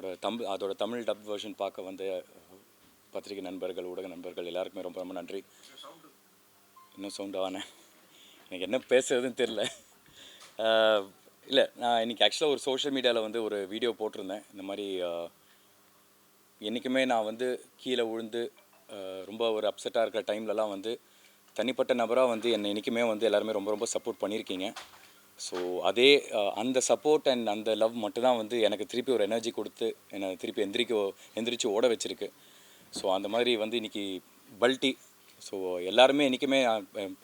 அதோட தமிழ் அதோட Tamil dub version பார்க்க வந்த பத்திரிகை நண்பர்கள் ஊடக நண்பர்கள் எல்லாருக்குமே ரொம்ப ரொம்ப நன்றி. இன்னும் சவுண்ட் எனக்கு என்ன பேசுறதுன்னு தெரில இல்லை நான் இன்றைக்கி ஆக்சுவலாக ஒரு சோஷியல் மீடியாவில் வந்து ஒரு வீடியோ போட்டிருந்தேன். இந்த மாதிரி என்றைக்குமே நான் வந்து கீழே விழுந்து ரொம்ப ஒரு அப்செட்டாக இருக்கிற டைம்லலாம் வந்து தனிப்பட்ட நபராக வந்து என்னை இன்றைக்குமே வந்து எல்லாருமே ரொம்ப ரொம்ப சப்போர்ட் பண்ணியிருக்கீங்க. ஸோ அதே அந்த சப்போர்ட் அண்ட் அந்த லவ் மட்டும்தான் வந்து எனக்கு திருப்பி ஒரு எனர்ஜி கொடுத்து என்னை திருப்பி எந்திரிக்க எந்திரிச்சு ஓட வச்சிருக்கு. ஸோ அந்த மாதிரி வந்து இன்றைக்கி பல்ட்டி ஸோ எல்லாருமே என்றைக்குமே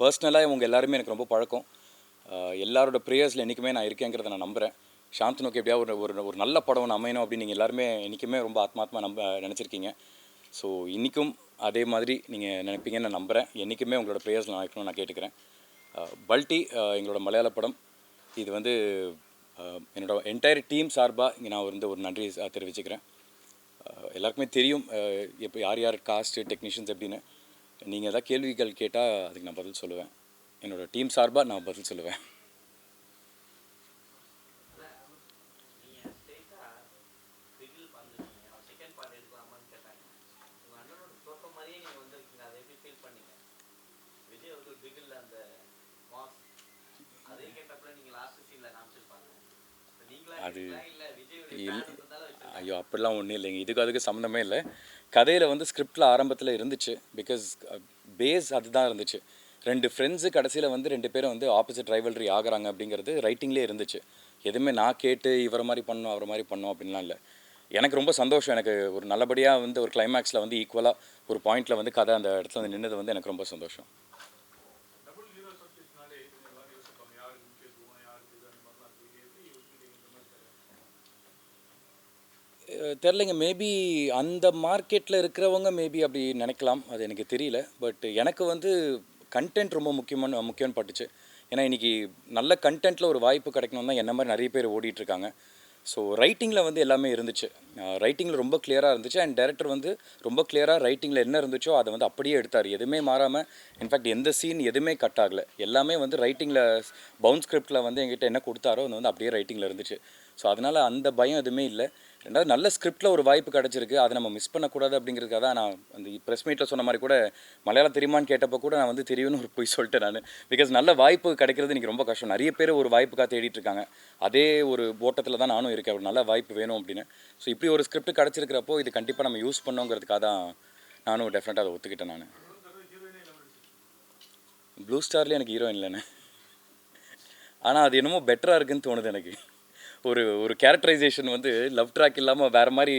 பர்சனலாக இவங்க எல்லாருமே எனக்கு ரொம்ப பழக்கம். எல்லாரோட ப்ரேயர்ஸில் என்றைக்குமே நான் இருக்கேங்கிறத நான் நம்புகிறேன் சாந்தனுக்கு எப்படியா ஒரு ஒரு ஒரு நல்ல படம் ஒன்று அமையணும் அப்படின்னு நீங்கள் எல்லாருமே என்றைக்குமே ரொம்ப ஆத்மாத்மா நம்ப நினச்சிருக்கீங்க. ஸோ இன்றைக்கும் அதே மாதிரி நீங்கள் நினைப்பீங்கன்னு நான் நம்புகிறேன் என்றைக்குமே உங்களோட ப்ரேயர்ஸ் நான் வைக்கணும்னு நான் கேட்டுக்கிறேன். பல்ட்டி எங்களோட மலையாள படம். இது வந்து என்னோட என்டையர் டீம் சார்பாக இங்கே நான் வந்து ஒரு நன்றி தெரிவிச்சுக்கிறேன். எல்லாருக்குமே தெரியும் எப்போ இப்போ யார் யார் காஸ்ட்டு டெக்னீஷியன்ஸ் எப்படின்னு. நீங்கள் ஏதாவது கேள்விகள் கேட்டால் அதுக்கு நான் பதில் சொல்லுவேன். என்னோட டீம் சார்பாக நான் பதில் சொல்லுவேன். அது ஐயோ அப்படிலாம் ஒன்றும் இல்லைங்க. இதுக்கு அதுக்கு சம்மந்தமே இல்லை. கதையில் வந்து ஸ்கிரிப்டில் ஆரம்பத்தில் இருந்துச்சு. பிகாஸ் பேஸ் அதுதான் இருந்துச்சு. ரெண்டு ஃப்ரெண்ட்ஸு கடைசியில் வந்து ரெண்டு பேரும் வந்து ஆப்போசிட் ரைவல்ரி ஆகுறாங்க அப்படிங்கிறது ரைட்டிங்லேயே இருந்துச்சு. எதுவுமே நான் கேட்டு இவரை மாதிரி பண்ணோம் அவரை மாதிரி பண்ணோம் அப்படின்லாம் இல்லை. எனக்கு ரொம்ப சந்தோஷம். எனக்கு ஒரு நல்லபடியாக வந்து ஒரு கிளைமேக்ஸில் வந்து ஈக்குவலாக ஒரு பாயிண்டில் வந்து கதை அந்த இடத்துல வந்து நின்னது வந்து எனக்கு ரொம்ப சந்தோஷம் டபுள் ஹீரோ சப்ஜெக்ட்னாலே இது எல்லாரும் யோசிப்பாங்க யாருக்கு முக்கியத்துவம் யாருக்கு இது அந்த மாதிரிலாம் இருக்கு எப்படி யோசிக்கிறீங்க இந்த மாதிரி கதை? அஹ் தெரிலங்க மேபி அந்த மார்க்கெட்டில் இருக்கிறவங்க மேபி அப்படி நினைக்கலாம். அது எனக்கு தெரியல. பட் எனக்கு வந்து கண்டென்ட் ரொம்ப முக்கியமான முக்கியம்னு பட்டுச்சு. ஏன்னா இன்றைக்கி நல்ல கண்டென்ட்டில் ஒரு வாய்ப்பு கிடைக்கணும் தான் என்ன மாதிரி நிறைய பேர் ஓடிட்டுருக்காங்க ஸோ ரைட்டிங்கில் வந்து எல்லாமே இருந்துச்சு. ரைட்டிங்கில் ரொம்ப கிளியராக இருந்துச்சு. அண்ட் டேரக்டர் வந்து ரொம்ப கிளியராக ரைட்டிங்கில் என்ன இருந்துச்சோ அதை வந்து அப்படியே எடுத்தார். எதுவுமே மாறாமல் இன்ஃபேக்ட் எந்த சீன் எதுவுமே கட் ஆகலை. எல்லாமே வந்து ரைட்டிங்கில் பவுன் ஸ்கிரிப்டில் வந்து எங்கிட்ட என்ன கொடுத்தாரோ அது வந்து அப்படியே ரைட்டிங்கில் இருந்துச்சு. ஸோ அதனால் அந்த பயம் எதுவுமே இல்லை. ரெண்டாவது நல்ல ஸ்கிரிப்டில் ஒரு வாய்ப்பு கிடச்சிருக்கு. அதை நம்ம மிஸ் பண்ணக்கூடாது அப்படிங்கிறதுக்காக தான் நான் அந்த ப்ரெஸ் மீட்டில் சொன்ன மாதிரி கூட மலையாளம் தெரியுமான்னு கேட்டப்போ கூட நான் வந்து தெரியும்னு ஒரு போய் சொல்லிட்டேன் நான். பிகாஸ் நல்ல வாய்ப்பு கிடைக்கிறது எனக்கு ரொம்ப கஷ்டம். நிறைய பேர் ஒரு வாய்ப்புக்காக தேடிட்டு இருக்காங்க. அதே ஒரு ஓட்டத்தில் தான் நானும் இருக்கேன். ஒரு நல்ல வாய்ப்பு வேணும் அப்படின்னு. ஸோ இப்படி ஒரு ஸ்கிரிப்ட் கிடச்சிருக்கிறப்போ இது கண்டிப்பாக நம்ம யூஸ் பண்ணோங்கிறதுக்காக தான் நானும் டெஃபினட்டாக அதை ஒத்துக்கிட்டேன் நான். ப்ளூ ஸ்டார்லேயும் எனக்கு ஹீரோயின் இல்லைண்ணே ஆனால் அது என்னமோ பெட்டராக இருக்குன்னு தோணுது எனக்கு. ஒரு ஒரு கேரக்டரைசேஷன் வந்து லவ் ட்ராக் இல்லாமல் வேறு மாதிரி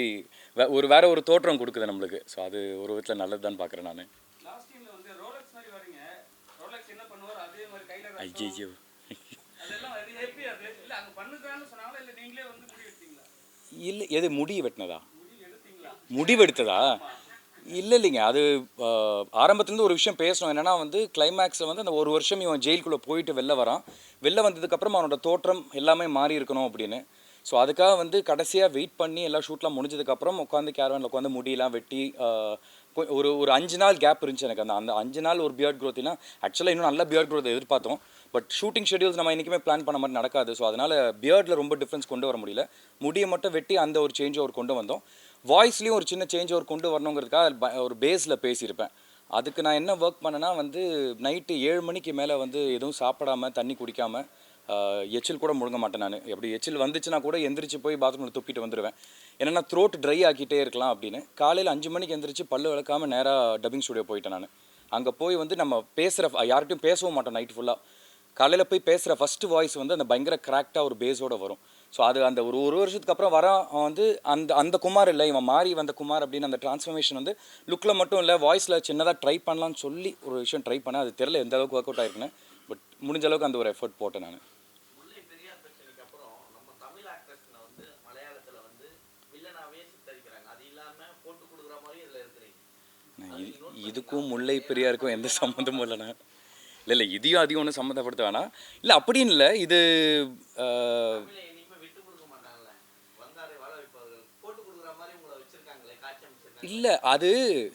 வே- ஒரு வேற ஒரு தோற்றம் கொடுக்குது நம்மளுக்கு. ஸோ அது ஒரு விதத்தில் நல்லது தான் பார்க்குறேன் நான். ஐயோ இல்ல எது முடி வெட்டினதா? முடிவெடுத்ததா இல்லை இல்லைங்க. அது ஆரம்பத்துலேருந்து ஒரு விஷயம் பேசணும். என்னென்னா வந்து கிளைமேக்ஸில் வந்து அந்த ஒரு வருஷம் இவன் ஜெயிலுக்குள்ளே போயிட்டு வெளில வரான். வெளில வந்ததுக்கப்புறம் அவனோட தோற்றம் எல்லாமே மாறி இருக்கணும் அப்படின்னு. ஸோ அதுக்காக வந்து கடைசியாக வெயிட் பண்ணி எல்லா ஷூட்லாம் முடிஞ்சதுக்கப்புறம் உட்காந்து கேரவனில் உட்காந்து முடியெல்லாம் வெட்டி கொ- ஒரு ஒரு அஞ்சு நாள் கேப் இருந்துச்சு எனக்கு. அந்த அந்த அஞ்சு நாள் ஒரு பியர்ட் க்ரோத்னா ஆக்சுவலாக இன்னும் நல்ல பியர்ட் க்ரோத் எதிர்பார்த்தோம். பட் ஷூட்டிங் ஷெடியூல்ஸ் நம்ம இன்றைக்குமே பிளான் பண்ண மாதிரி நடக்காது. ஸோ அதனால் பியர்டில் ரொம்ப டிஃப்ரென்ஸ் கொண்டு வர முடியல. முடியை மட்டும் வெட்டி அந்த ஒரு சேஞ்சை ஒரு கொண்டு வந்தோம். வாய்ஸ்லேயும் ஒரு சின்ன சேஞ்ச் ஒரு கொண்டு வரணுங்கிறதுக்காக ஒரு பேஸில் பேசியிருப்பேன். அதுக்கு நான் என்ன ஒர்க் பண்ணேன்னா வந்து நைட்டு ஏழு மணிக்கு மேலே வந்து எதுவும் சாப்பிடாம தண்ணி குடிக்காமல் எச்சில் கூட முழுங்க மாட்டேன் நான். எப்படி எச்சில் வந்துச்சுன்னா கூட எந்திரிச்சு போய் பாத்ரூமில் துப்பிட்டு வந்துடுவேன் என்னன்னா த்ரோட் ட்ரை ஆக்கிட்டே இருக்கலாம் அப்படின்னு. காலையில் அஞ்சு மணிக்கு எந்திரிச்சு பல்லு விளக்காமல் நேராக டப்பிங் ஸ்டுடியோ போயிட்டேன் நான். அங்கே போய் வந்து நம்ம பேசுகிற யார்கிட்டையும் பேசவும் மாட்டோம் நைட் ஃபுல்லாக காலையில் போய் பேசுகிற ஃபஸ்ட்டு வாய்ஸ் வந்து அந்த பயங்கர கிராக்டாக ஒரு பேஸோட வரும். ஸோ அது அந்த ஒரு ஒரு வருஷத்துக்கு அப்புறம் வர வந்து அந்த அந்த குமார் இல்லை இவன் மாறி வந்த குமார் அப்படின்னு அந்த டிரான்ஸ்ஃபர்மேஷன் வந்து லுக்கில் மட்டும் இல்லை வாய்ஸில் சின்னதாக ட்ரை பண்ணலாம்னு சொல்லி ஒரு விஷயம் ட்ரை பண்ணேன். அது தெரில எந்த அளவுக்கு ஒர்க் அவுட் ஆயிருக்குன்னு பட் முடிஞ்ச அளவுக்கு அந்த ஒரு எஃபர்ட் போட்டேன் நான். இதுக்கும் முல்லை பெரியாருக்கும் எந்த சம்மந்தமும் இல்லைண்ணா. இல்லை இல்லை இதையும் அதிகம் ஒன்றும் சம்மந்தப்படுத்த வேணாம். இல்லை அப்படின்னு இல்லை இது ஆஹ், தமிழை என்னைக்குமே விட்டு கொடுக்க மாட்டாங்கல்ல வந்தாரை வாழ வைப்பவர்கள் போட்டு கொடுக்குற மாதிரி உங்களை வச்சிருக்காங்களே காட்சி அமைச்சிருக்காங்க இல்லை அது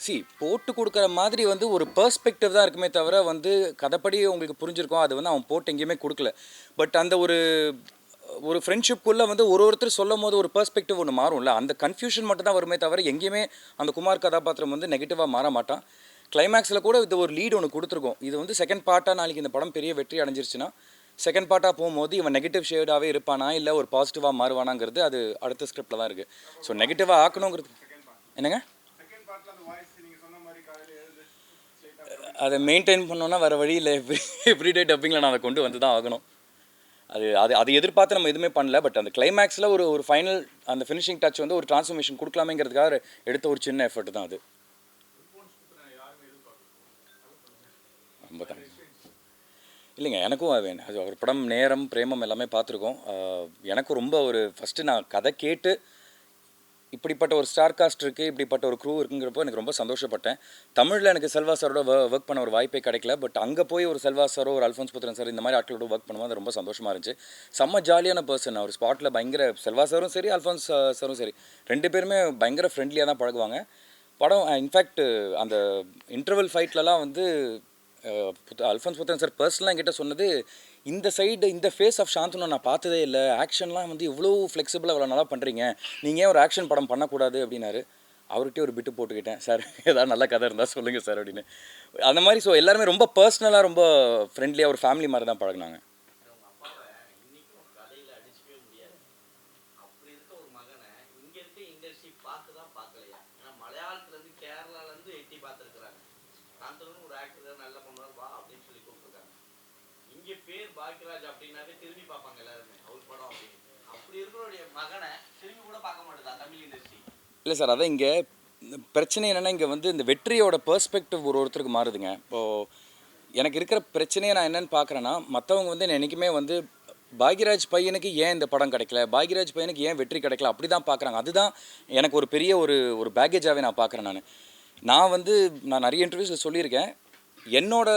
சி போட்டு கொடுக்குற மாதிரி வந்து ஒரு பெர்ஸ்பெக்டிவ் தான் இருக்குமே தவிர வந்து கதைப்படி உங்களுக்கு புரிஞ்சிருக்கும் அது வந்து அவன் போட்டு எங்கேயுமே கொடுக்கல. பட் அந்த ஒரு ஒரு ஃப்ரெண்ட்ஷிப்குள்ளே வந்து ஒரு ஒருத்தர் சொல்லும் போது ஒரு பெர்ஸ்பெக்டிவ் ஒன்று மாறும்ல. அந்த கன்ஃபியூஷன் மட்டும் தான் வருமே தவிர எங்கேயுமே அந்த குமார் கதாபாத்திரம் வந்து நெகட்டிவாக மாற மாட்டான். கிளைமேக்ஸில் கூட இது ஒரு லீடு ஒன்று கொடுத்துருக்கோம். இது வந்து செகண்ட் பார்ட்டாக நாளைக்கு இந்த படம் பெரிய வெற்றி அடைஞ்சிருச்சுன்னா செகண்ட் பார்ட்டாக போகும்போது இவன் நெகட்டிவ் ஷேடாகவே இருப்பானா இல்லை ஒரு பாசிட்டிவாக மாறுவானாங்கிறது அது அடுத்த ஸ்கிரிப்டில் தான் இருக்குது ஸோ நெகட்டிவாக ஆக்கணுங்கிறது என்னங்க செகண்ட் பார்ட்ல அந்த வாய்ஸ் நீங்க சொன்ன மாதிரி காலையில எழுந்து ஸ்ட்ரைட்டா அதை மெயின்டைன் பண்ணோன்னா வர வழியில் எவ்ரிடே டப்பிங்கில் நான் அதை கொண்டு வந்து தான் ஆகணும். அது அது அது எதிர்பார்த்து நம்ம எதுவுமே பண்ணல. பட் அந்த கிளைமேக்ஸில் ஒரு ஒரு ஃபைனல் அந்த ஃபினிஷிங் டச் வந்து ஒரு டிரான்ஸ்ஃபர்மேஷன் கொடுக்கலாமேங்கிறதுக்காக எடுத்த ஒரு சின்ன எஃபர்ட் தான் அது. ரொம்ப தேங்க்ஸ் இல்லைங்க எனக்கும் அது வேணும். அது ஒரு படம் நேரம் பிரேமம் எல்லாமே பார்த்துருக்கோம். எனக்கு எனக்கும் ரொம்ப ஒரு ஃபஸ்ட்டு நான் கதை கேட்டு இப்படிப்பட்ட ஒரு ஸ்டார் காஸ்ட் இருக்குது இப்படிப்பட்ட ஒரு க்ரூ இருக்குங்கிறப்போ எனக்கு ரொம்ப சந்தோஷப்பட்டேன். தமிழில் எனக்கு செல்வா சாரோட ஒர்க் பண்ண ஒரு வாய்ப்பே கிடைக்கல. பட் அங்கே போய் ஒரு செல்வா சாரோ ஒரு அல்ஃபோன்ஸ் புத்திரன் சார் இந்த மாதிரி ஆட்களோட ஒர்க் பண்ணுவோம் அது ரொம்ப சந்தோஷமாக இருந்துச்சு. செம்ம ஜாலியான பர்சன் அவர் ஸ்பாட்டில் பயங்கர செல்வா சாரும் சரி அல்ஃபோன்ஸ் சாரும் சரி. ரெண்டு பேருமே பயங்கர ஃப்ரெண்ட்லியாக தான் பழகுவாங்க. படம் இன்ஃபேக்ட் அந்த இன்டர்வல் ஃபைட்லலாம் வந்து புத்த- அல்ஃபோன்ஸ் புத்திரன் சார் பர்சனலாக என்கிட்ட சொன்னது இந்த சைடு இந்த ஃபேஸ் ஆஃப் சாந்தனு நான் பார்த்ததே இல்லை. ஆக்ஷன்லாம் வந்து இவ்வளோ ஃப்ளெக்சிபிளாக இவ்வளோ நல்லா பண்ணுறீங்க நீங்கள் ஒரு ஆக்ஷன் படம் பண்ணக்கூடாது அப்படின்னாரு. அவர்கிட்டே ஒரு பிட்டு போட்டுக்கிட்டேன். சார் ஏதாவது நல்ல கதை இருந்தால் சொல்லுங்கள் சார் அப்படின்னு. அந்த மாதிரி ஸோ எல்லாருமே ரொம்ப பர்சனலாக ரொம்ப ஃப்ரெண்ட்லியாக ஒரு ஃபேமிலி மாதிரி தான் பழகினாங்க. உங்க மலையாளத்துல இருந்து கேரளால இருந்து எட்டி பார்த்துருக்குறாங்க. காந்தனு ஒரு ஆக்டர் நல்லா பண்ணுவார் வா அப்படின்னு சொல்லி கூப்பிட்டுருக்காங்க. இங்க பேர் பாக்கியராஜ் அப்படின்னாவே திரும்பி பார்ப்பாங்க எல்லாருமே. அவர் படம் அப்படின்னு. அப்படி இருக்கிறவருடைய மகனை திரும்பி கூட பார்க்க மாட்டேதா தமிழ் இண்டஸ்ட்ரி இல்லை சார் அதான் இங்கே பிரச்சனை என்னென்னா இங்கே வந்து இந்த வெற்றியோட பெர்ஸ்பெக்டிவ் ஒரு ஒருத்தருக்கு மாறுதுங்க. இப்போது எனக்கு இருக்கிற பிரச்சனையை நான் என்னன்னு பார்க்குறேன்னா மற்றவங்க வந்து என்னை என்றைக்குமே வந்து பாக்யராஜ் பையனுக்கு ஏன் இந்த படம் கிடைக்கல? பாக்யராஜ் பையனுக்கு ஏன் வெற்றி கிடைக்கல? அப்படி தான் பார்க்குறாங்க அதுதான் எனக்கு ஒரு பெரிய ஒரு ஒரு பேக்கேஜாகவே நான் பார்க்குறேன் நான். நான் வந்து நான் நிறைய இன்டர்வியூஸில் சொல்லியிருக்கேன். என்னோட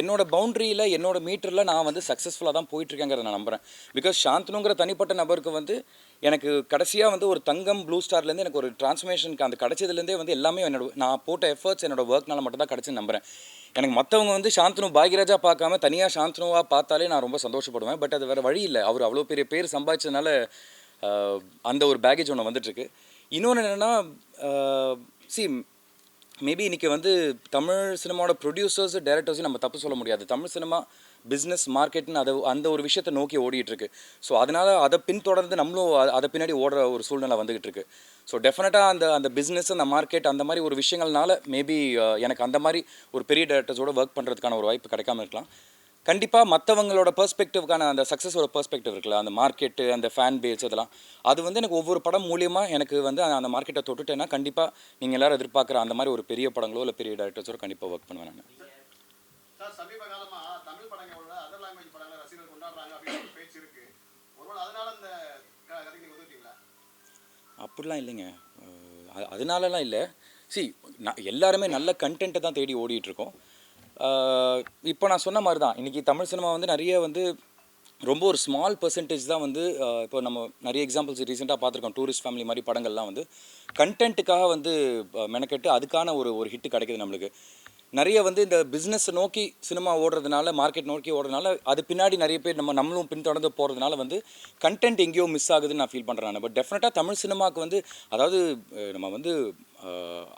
என்னோட பவுண்டரியில் என்னோட மீட்டரில் நான் வந்து சக்ஸஸ்ஃபுல்லாக தான் போயிட்டுருக்கேங்கிறத நான் நம்புகிறேன் பிகாஸ் சாந்தனுங்கிற தனிப்பட்ட நபருக்கு வந்து எனக்கு கடைசியாக வந்து ஒரு தங்கம் ப்ளூ ஸ்டார்லேருந்து எனக்கு ஒரு டிரான்ஸ்மேஷனுக்கு அந்த கிடைச்சதுலேருந்தே வந்து எல்லாமே என்னோட நான் போட்ட எஃபர்ட்ஸ் என்னோட ஒர்க்னால மட்டும் தான் கிடச்சி நம்புகிறேன் எனக்கு மற்றவங்க வந்து சாந்தனு பாக்யராஜா பார்க்காம தனியாக சாந்தனுவாக பார்த்தாலே நான் ரொம்ப சந்தோஷப்படுவேன். பட் அது வேறு வழி இல்லை. அவர் அவ்வளோ பெரிய பேர் சம்பாதிச்சதுனால அந்த ஒரு பேக்கேஜ் ஒன்று வந்துட்டுருக்கு. இன்னொன்று என்னென்னா சி மேபி இன்றைக்கி வந்து தமிழ் சினிமாவோட ப்ரொடியூசர்ஸ் டேரக்டர்ஸையும் நம்ம தப்பு சொல்ல முடியாது. தமிழ் சினிமா பிஸ்னஸ் மார்க்கெட்னு அதை அந்த ஒரு விஷயத்தை நோக்கி ஓடிட்டுருக்கு. ஸோ அதனால் அதை பின்தொடர்ந்து நம்மளும் அதை பின்னாடி ஓடுற ஒரு சூழ்நிலை வந்துகிட்டு இருக்கு ஸோ டெஃபினட்டாக அந்த அந்த பிஸ்னஸ் அந்த மார்க்கெட் அந்த மாதிரி ஒரு விஷயங்கள்னால மேபி எனக்கு அந்த மாதிரி ஒரு பெரிய டேரக்டர்ஸோட ஒர்க் பண்ணுறதுக்கான ஒரு வாய்ப்பு கிடைக்காம இருக்கலாம். கண்டிப்பாக மற்றவங்களோட பெர்ஸ்பெக்டிவ்க்கான அந்த சக்ஸஸோட பெர்ஸ்பெக்டிவ் இருக்குல்ல அந்த மார்க்கெட்டு அந்த ஃபேன் பேஸ் இதெல்லாம். அது வந்து எனக்கு ஒவ்வொரு படம் மூலியமாக எனக்கு வந்து அந்த மார்க்கெட்டை தொட்டுட்டேன்னா கண்டிப்பாக நீங்கள் எல்லாரும் எதிர்பார்க்குற அந்த மாதிரி ஒரு பெரிய படங்களோ இல்லை பெரிய டேரக்டர்ஸோட கண்டிப்பாக ஒர்க் பண்ணுவேன் நான். அப்படிலாம் இல்லைங்க. அதனாலலாம் இல்லை. சி நான் எல்லாருமே நல்ல கண்டென்ட்டை தான் தேடி ஓடிட்டு இருக்கோம். இப்போ நான் சொன்ன மாதிரி தான் இன்றைக்கி தமிழ் சினிமா வந்து நிறைய வந்து ரொம்ப ஒரு ஸ்மால் பர்சன்டேஜ் தான் வந்து இப்போ நம்ம நிறைய எக்ஸாம்பிள்ஸ் ரீசெண்டாக பார்த்துருக்கோம். டூரிஸ்ட் ஃபேமிலி மாதிரி படங்கள்லாம் வந்து கண்டென்ட்டுக்காக வந்து மெனக்கெட்டு அதுக்கான ஒரு ஒரு ஹிட் கிடைக்கிது நம்மளுக்கு. நிறைய வந்து இந்த பிஸ்னஸை நோக்கி சினிமா ஓடுறதுனால மார்க்கெட் நோக்கி ஓடுறதுனால அது பின்னாடி நிறைய பேர் நம்ம நம்மளும் பின்தொடர்ந்து போகிறதுனால வந்து கண்டென்ட் எங்கேயோ மிஸ் ஆகுதுன்னு நான் ஃபீல் பண்ணுறேன் நான். பட் டெஃபினட்டாக தமிழ் சினிமாவுக்கு வந்து அதாவது நம்ம வந்து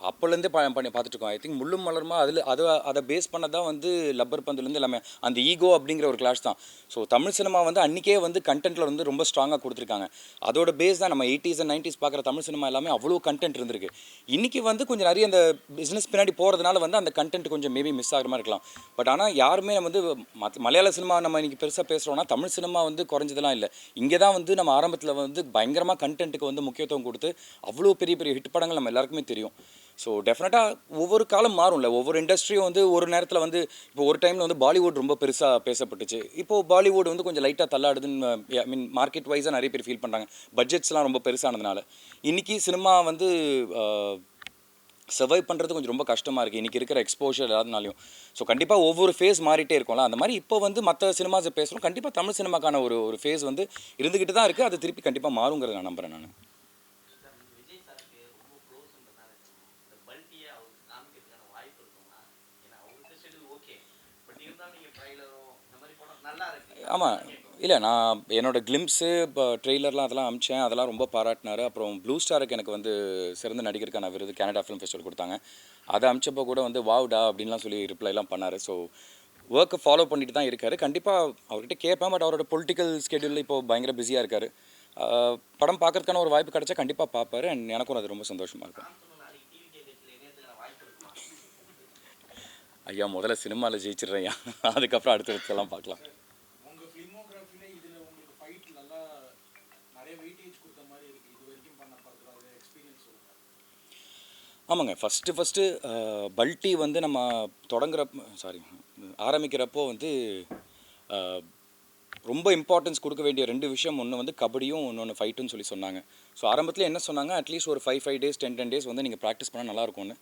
அப்போலேருந்தே ப பண்ணி பார்த்துட்டுருக்கோம் ஐ திங்க் முள்ளும் மலருமா அதில் அதை அதை பேஸ் பண்ண தான் வந்து லப்பர் பந்துலேருந்து எல்லாமே அந்த ஈகோ அப்படிங்கிற ஒரு கிளாஷ் தான். ஸோ தமிழ் சினிமா வந்து அன்றைக்கே வந்து கண்டென்ட்டில் வந்து ரொம்ப ஸ்ட்ராங்காக கொடுத்துருக்காங்க. அதோட பேஸ் தான் நம்ம எயிட்டிஸ் அண்ட் நைன்டிஸ் பார்க்குற தமிழ் சினிமா எல்லாமே அவ்வளோ கண்டென்ட் இருந்திருக்கு. இன்றைக்கி வந்து கொஞ்சம் நிறைய அந்த பிஸ்னஸ் பின்னாடி போகிறதுனால வந்து அந்த கண்டென்ட் கொஞ்சம் மேபி மிஸ் ஆகிற மாதிரி இருக்கலாம். பட் ஆனால் யாருமே நம்ம வந்து மலையாள சினிமா நம்ம இன்றைக்கி பெருசாக பேசுகிறோம்னா தமிழ் சினிமா வந்து குறைஞ்சதெல்லாம் இல்லை. இங்கே தான் வந்து நம்ம ஆரம்பத்தில் வந்து பயங்கரமாக கண்டென்ட்டுக்கு வந்து முக்கியத்துவம் கொடுத்து அவ்வளோ பெரிய பெரிய ஹிட் படங்கள் நம்ம எல்லாருக்குமே தெரியும். ஸோ டெஃபினட்டாக ஒவ்வொரு காலம் மாறும்ல. ஒவ்வொரு இண்டஸ்ட்ரியும் வந்து ஒரு நேரத்தில் வந்து இப்போ ஒரு டைமில் வந்து பாலிவுட் ரொம்ப பெருசாக பேசப்பட்டுச்சு. இப்போது பாலிவுட் வந்து கொஞ்சம் லைட்டாக தள்ளாடுதுன்னு ஐ மீன் மார்க்கெட் வைஸாக நிறைய பேர் ஃபீல் பண்ணுறாங்க பட்ஜெட்ஸ்லாம் ரொம்ப பெருசானதுனால. இன்றைக்கி சினிமா வந்து சர்வை பண்ணுறது கொஞ்சம் ரொம்ப கஷ்டமாக இருக்குது இன்றைக்கி இருக்கிற எக்ஸ்போஷர் எல்லாத்தினாலையும். ஸோ கண்டிப்பாக ஒவ்வொரு ஃபேஸ் மாறிட்டே இருக்கும்ல. அந்த மாதிரி இப்போ வந்து மற்ற சினிமாஸை பேசுகிறோம் கண்டிப்பாக தமிழ் சினிமாக்கான ஒரு ஒரு ஃபேஸ் வந்து இருந்துக்கிட்டு தான் இருக்குது அது திருப்பி கண்டிப்பாக மாறுங்கிறத நான் நம்புகிறேன் நான் சார் விஜய் சாருக்கு ரொம்ப க்ளோஸ்ன்றதுனால இந்த பல்ட்டியை அவருக்கு காமிக்கிறதுக்கான வாய்ப்பு இருக்குமா ஏன்னா அவருக்கு ஷெடியூல் ஓகே பட் இருந்தாலும் நீங்கள் ட்ரைலரோ இந்த மாதிரி படம் நல்லா இருக்கு ஆமாம் இல்லை நான் என்னோட கிளிம்ஸு இப்போ ட்ரெய்லர்லாம் அதெல்லாம் அமிச்சேன். அதெல்லாம் ரொம்ப பாராட்டினாரு. அப்புறம் ப்ளூ ஸ்டாருக்கு எனக்கு வந்து சிறந்த நடிகருக்கான விருது கனடா ஃபிலிம் ஃபெஸ்டிவல் கொடுத்தாங்க. அதை அமிச்சப்போ கூட வந்து வாவ்டா அப்படின்லாம் சொல்லி ரிப்ளைலாம் பண்ணார். ஸோ ஒர்க்கை ஃபாலோ பண்ணிட்டு தான் இருக்காரு. கண்டிப்பாக அவர்கிட்ட கேட்பேன். பட் அவரோட பொலிட்டிக்கல் ஸ்கெடியூலில் இப்போ பயங்கர பிஸியாக இருக்கார். படம் பார்க்கறதுக்கான ஒரு வாய்ப்பு கிடைச்சா கண்டிப்பாக பார்ப்பார். அண்ட் எனக்கும் அது ரொம்ப சந்தோஷமாக இருக்கும். ஐயா முதல்ல சினிமாவில் ஜெயிச்சிடுறேன் ஐயா. அதுக்கப்புறம் அடுத்தடுத்தெல்லாம் பார்க்கலாம். ஃபிலிமோகிராஃபில இதுல உங்களுக்கு ஃபைட் நல்லா நிறைய வெயிட்டேஜ் கொடுத்த மாதிரி இருக்கு. இது வரைக்கும் பண்ண பார்க்குறது எக்ஸ்பீரியன்ஸ் சொல்லுங்க. ஆமாங்க. ஃபஸ்ட்டு ஃபஸ்ட்டு பல்ட்டி வந்து நம்ம தொடங்குற சாரி ஆரம்பிக்கிறப்போ வந்து ரொம்ப இம்பார்ட்டன்ஸ் கொடுக்க வேண்டிய ரெண்டு விஷயம். ஒன்று வந்து கபடியும் இன்னொன்று ஃபைட்டுன்னு சொல்லி சொன்னாங்க. ஸோ ஆரம்பத்தில் என்ன சொன்னாங்க? அட்லீஸ்ட் ஒரு five five days ten ten days வந்து நீங்கள் ப்ராக்டிஸ் பண்ணால் நல்லாயிருக்கும்னு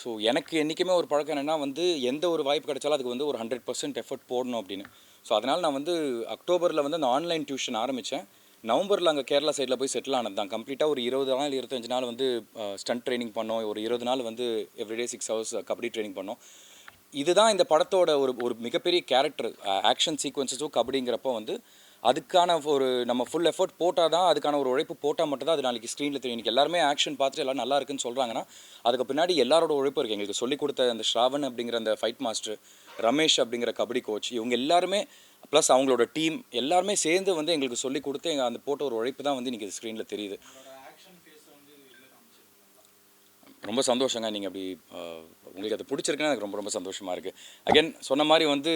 ஸோ எனக்கு என்றைக்குமே ஒரு பழக்கம் என்னென்னா வந்து எந்த ஒரு வாய்ப்பு கிடைச்சாலும் அதுக்கு வந்து ஒரு ஹண்ட்ரட் பர்சன்ட் எஃபர்ட் போடணும் அப்படின்னு. ஸோ அதனால் நான் வந்து அக்டோபரில் வந்து அந்த ஆன்லைன் டியூஷன் ஆரம்பித்தேன் நவம்பரில் அங்கே கேரளா சைடில் போய் செட்டில் ஆனது தான். கம்ப்ளீட்டாக ஒரு இருபது நாள் இருபத்தஞ்சு நாள் வந்து ஸ்டண்ட் ட்ரைனிங் பண்ணோம். ஒரு இருபது நாள் வந்து everyday six hours kabaddi training பண்ணோம். இதுதான் இந்த படத்தோட ஒரு ஒரு மிகப்பெரிய கேரக்டர் ஆக்ஷன் சீக்வன்சஸும் கபடிங்கிறப்போ வந்து அதுக்கான ஒரு நம்ம ஃபுல் எஃபர்ட் போட்டால் தான் அதுக்கான ஒரு உழைப்பு போட்டால் மட்டும் தான் அது நாளைக்கு ஸ்க்ரீனில் தெரியும். எனக்கு எல்லாருமே ஆக்ஷன் பார்த்துட்டு எல்லாம் நல்லா இருக்குன்னு சொல்கிறாங்கன்னா அதுக்கு பின்னாடி எல்லாரோட உழைப்பு இருக்குது எங்களுக்கு சொல்லிக் கொடுத்த அந்த ஸ்ராவன் அப்படிங்கிற அந்த ஃபைட் மாஸ்டர் ரமேஷ் அப்படிங்கிற கபடி கோச் இவங்க எல்லாருமே ப்ளஸ் அவங்களோட டீம் எல்லாருமே சேர்ந்து வந்து எங்களுக்கு சொல்லிக் கொடுத்து எங்கள் அந்த போட்ட ஒரு உழைப்பு தான் வந்து இன்றைக்கி ஸ்க்ரீனில் தெரியுது. ரொம்ப சந்தோஷங்க. நீங்கள் அப்படி உங்களுக்கு அது பிடிச்சிருக்குன்னா எனக்கு ரொம்ப ரொம்ப சந்தோஷமாக இருக்குது அகைன் சொன்ன மாதிரி வந்து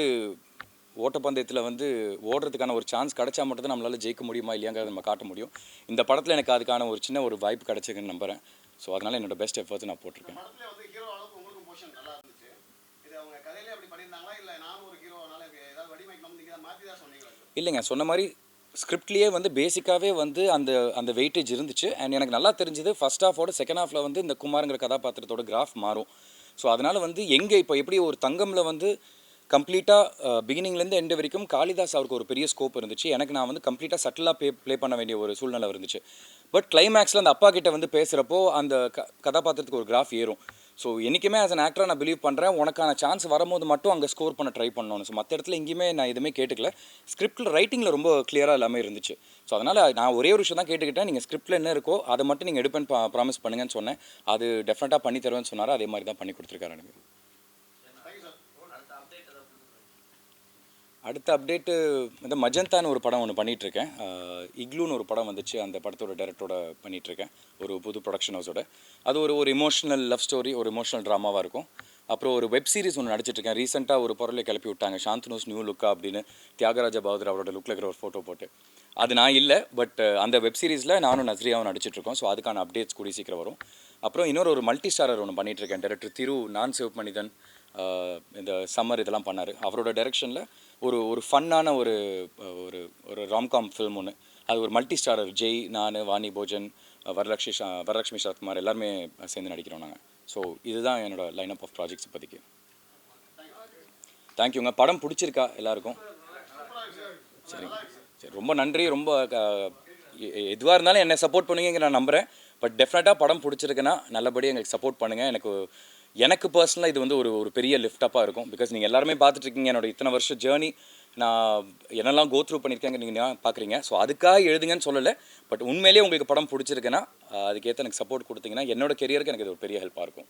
ஓட்டப்பந்தயத்தில் வந்து ஓடுறதுக்கான ஒரு சான்ஸ் கிடைச்சா மட்டும் தான் நம்மளால் ஜெயிக்க முடியுமா இல்லையாங்கிறத நம்ம காட்ட முடியும். இந்த படத்தில் எனக்கு அதுக்கான ஒரு சின்ன ஒரு வாய்ப்பு கிடைச்சிருக்குன்னு நம்புகிறேன் ஸோ அதனால் என்னோட பெஸ்ட் எஃபர்ட்ஸ் நான் போட்டிருக்கேன். இல்லைங்க சொன்ன மாதிரி ஸ்கிரிப்ட்லேயே வந்து பேசிக்காகவே வந்து அந்த அந்த வெயிட்டேஜ் இருந்துச்சு. அண்ட் எனக்கு நல்லா தெரிஞ்சது ஃபர்ஸ்ட் ஹாஃபோட செகண்ட் ஹாஃபில் வந்து இந்த குமாருங்கிற கதாபாத்திரத்தோட கிராஃப் மாறும். ஸோ அதனால் வந்து எங்கே இப்போ எப்படி ஒரு தங்கமில் வந்து கம்ப்ளீட்டாக பிகினிங்லேருந்து எண்டு வரைக்கும் காளிதாஸ் அவருக்கு ஒரு பெரிய ஸ்கோப் இருந்துச்சு. எனக்கு நான் வந்து கம்ப்ளீட்டாக சட்டிலாக ப்ளே ப்ளே பண்ண வேண்டிய ஒரு சூழ்நிலை இருந்துச்சு. பட் கிளைமேக்ஸில் அந்த அப்பா கிட்ட வந்து பேசுகிறப்போ அந்த க கதாபாத்திரத்துக்கு ஒரு கிராஃப் ஏறும். ஸோ என்றைக்குமே ஆஸ் அன் ஆக்டராக நான் பிலீவ் பண்ணுறேன் உனக்கான சான்ஸ் வரும்போது மட்டும் அங்கே ஸ்கோர் பண்ண ட்ரை பண்ணணும் ஸோ மற்ற இடத்துல எங்கேயுமே நான் எதுவுமே கேட்டுக்கல. ஸ்கிரிப்டில் ரைட்டிங்கில் ரொம்ப கிளியராக எல்லாமே இருந்துச்சு. ஸோ அதனால் நான் ஒரே ஒரு விஷயம் தான் கேட்டுக்கிட்டேன். நீங்கள் ஸ்கிரிப்டில் என்ன இருக்கோ அதை மட்டும் நீங்கள் எடுப்பேன் ப்ராமிஸ் பண்ணுங்கன்னு சொன்னேன். அது டெஃபினட்டாக பண்ணி தருவேன்னு சொன்னார். அதே மாதிரி தான் பண்ணி கொடுத்துருக்காரு எனக்கு. அடுத்த அப்டேட்டு இந்த மஜந்தான்னு ஒரு படம் ஒன்று பண்ணிகிட்ருக்கேன் இக்லூன்னு ஒரு படம் வந்துச்சு. அந்த படத்தோட டேரக்டரோட பண்ணிகிட்ருக்கேன் ஒரு புது ப்ரொடக்ஷன் ஹவுஸோட அது ஒரு ஒரு இமோஷனல் லவ் ஸ்டோரி ஒரு இமோஷனல் ட்ராமாவாக இருக்கும். அப்புறம் ஒரு வெப் சீரிஸ் ஒன்று நடிச்சிட்ருக்கேன் ரீசெண்டாக ஒரு பொருளை கிளப்பி விட்டாங்க. சாந்தனூஸ் நியூ லுக்கா அப்படின்னு தியாகராஜ பகதர் அவரோட லுக்கில் இருக்கிற ஒரு ஃபோட்டோ போட்டு. அது நான் இல்லை பட் அந்த வெப் சீரிஸில் நானும் நஸ்ரியாவும் நடிச்சிட்ருக்கோம் ஸோ அதுக்கான அப்டேட்ஸ் கூடி சீக்கிரம் வரும். அப்புறம் இன்னொரு ஒரு மல்டி ஸ்டாரர் ஒன்று பண்ணிகிட்ருக்கேன் டேரக்டர் திரு நான் சிவமணிதன் ஆஹ் இந்த சம்மர் இதெல்லாம் பண்ணார். அவரோட டைரெக்ஷனில் ஒரு ஒரு ஃபன்னான ஒரு ஒரு ஒரு ராம்காம் ஃபில்ம் ஒன்று அது ஒரு மல்டி ஸ்டாரர் ஜெய் நான் வாணி போஜன் வரலட்சுமி ஷா வரலக்ஷ்மி சரத்குமார் எல்லாருமே சேர்ந்து நடிக்கிறோம் நாங்கள் ஸோ இதுதான் என்னோட லைன் அப் ஆஃப் ப்ராஜெக்ட்ஸ் இப்போதைக்கு தேங்க்யூங்க படம் பிடிச்சிருக்கா எல்லாருக்கும்? சரி. சரி ரொம்ப நன்றி. ரொம்ப எதுவாக இருந்தாலும் என்னை சப்போர்ட் பண்ணுவீங்க நான் நம்புகிறேன் பட் டெஃபினட்டாக படம் பிடிச்சிருக்குன்னா நல்லபடியாக எங்களுக்கு சப்போர்ட் பண்ணுங்கள் எனக்கு எனக்கு பர்சனலாக இது வந்து ஒரு ஒரு பெரிய லிஃப்டப்பாக இருக்கும். பிகாஸ் நீங்கள் எல்லாருமே பார்த்துட்டு இருக்கீங்க என்னோட இத்தனை வருஷம் ஜேர்னி நான் என்னெல்லாம் கோ த்ரூ பண்ணியிருக்கேங்க நீங்கள் பார்க்குறீங்க. ஸோ அதுக்காக எழுதுங்கன்னு சொல்லலை. பட் உண்மையிலேயே உங்களுக்கு படம் பிடிச்சிருக்குன்னா அதுக்கேற்ற எனக்கு சப்போர்ட் கொடுத்தீங்கன்னா என்னோட கெரியருக்கு எனக்கு இது ஒரு பெரிய ஹெல்ப்பாக இருக்கும்.